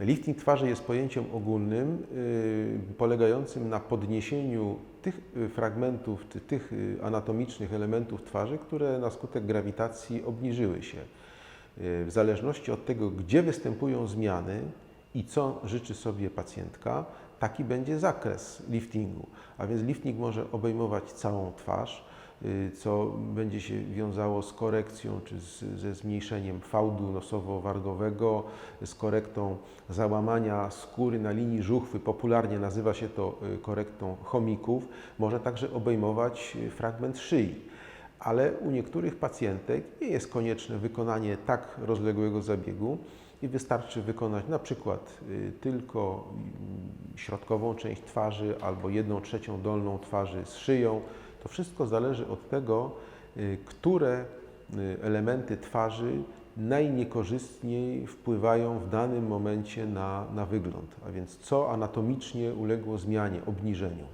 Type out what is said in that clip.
Lifting twarzy jest pojęciem ogólnym, y, polegającym na podniesieniu tych y, fragmentów, ty, tych y, anatomicznych elementów twarzy, które na skutek grawitacji obniżyły się. W zależności od tego, gdzie występują zmiany i co życzy sobie pacjentka, taki będzie zakres liftingu. A więc lifting może obejmować całą twarz, co będzie się wiązało z korekcją czy z, ze zmniejszeniem fałdu nosowo-wargowego, z korektą załamania skóry na linii żuchwy. Popularnie nazywa się to y, korektą chomików. Może także obejmować y, fragment szyi ale u niektórych pacjentek nie jest konieczne wykonanie tak rozległego zabiegu i wystarczy wykonać na przykład y, tylko mm, środkową część twarzy albo jedną trzecią dolną twarzy z szyją. To wszystko zależy od tego, y, które y, elementy twarzy najniekorzystniej wpływają w danym momencie na, na wygląd, a więc co anatomicznie uległo zmianie, obniżeniu.